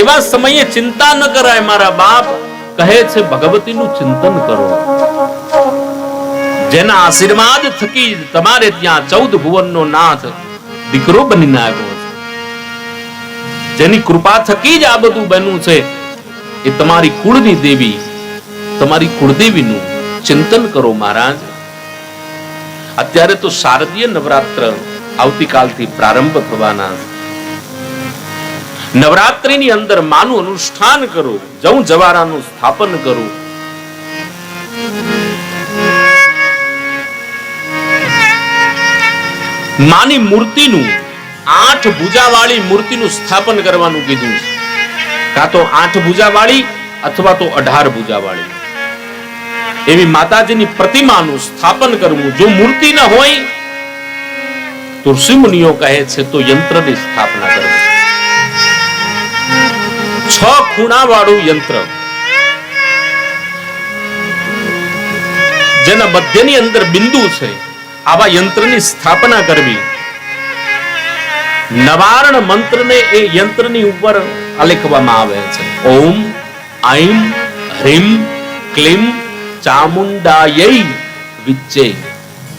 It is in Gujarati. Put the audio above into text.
એવા સમયે ચિંતા ન કરાય, મારા બાપ કહે છે, ભગવતીનું ચિંતન કરો. જેના આશીર્વાદ થકી તમારે ત્યાં ચૌદ ભુવનનો નાથ દીકરો બનીને આવ્યો છે. જેની કૃપા થકી જ આ બધું બન્યું છે, એ તમારી કુળની દેવી, તમારી કુળદેવીનું ચિંતન કરો, મહારાજ. અત્યારે તો શારદીય નવરાત્ર આવતીકાલથી પ્રારંભ થવાના છે. નવરાત્રીની અંદર માનું અનુષ્ઠાન કરું જવું જવારાનું સ્થાપન કરું. માની મૂર્તિનું, આઠ ભુજાવાળી મૂર્તિનું સ્થાપન કરવાનું કીધું કાં તો આઠ ભુજાવાળી અથવા તો અઢાર ભુજાવાળી. એવી માતાજીની પ્રતિમાનું સ્થાપન કરવું. જો મૂર્તિ ન હોય તો ઋષિ મુનિઓ કહે છે, તો યંત્રની સ્થાપના કરવી. છ ખૂણા વાળું યંત્ર. જેના મધ્યની અંદર બિંદુ છે, આવા યંત્રની સ્થાપના કરવી. નવારણ મંત્રને એ યંત્રની ઉપર આલેખવામાં આવે છે. ઓમ ઐમ હ્રીમ, ક્લીમ, ચામુંડાયૈ, વિચ્ચે.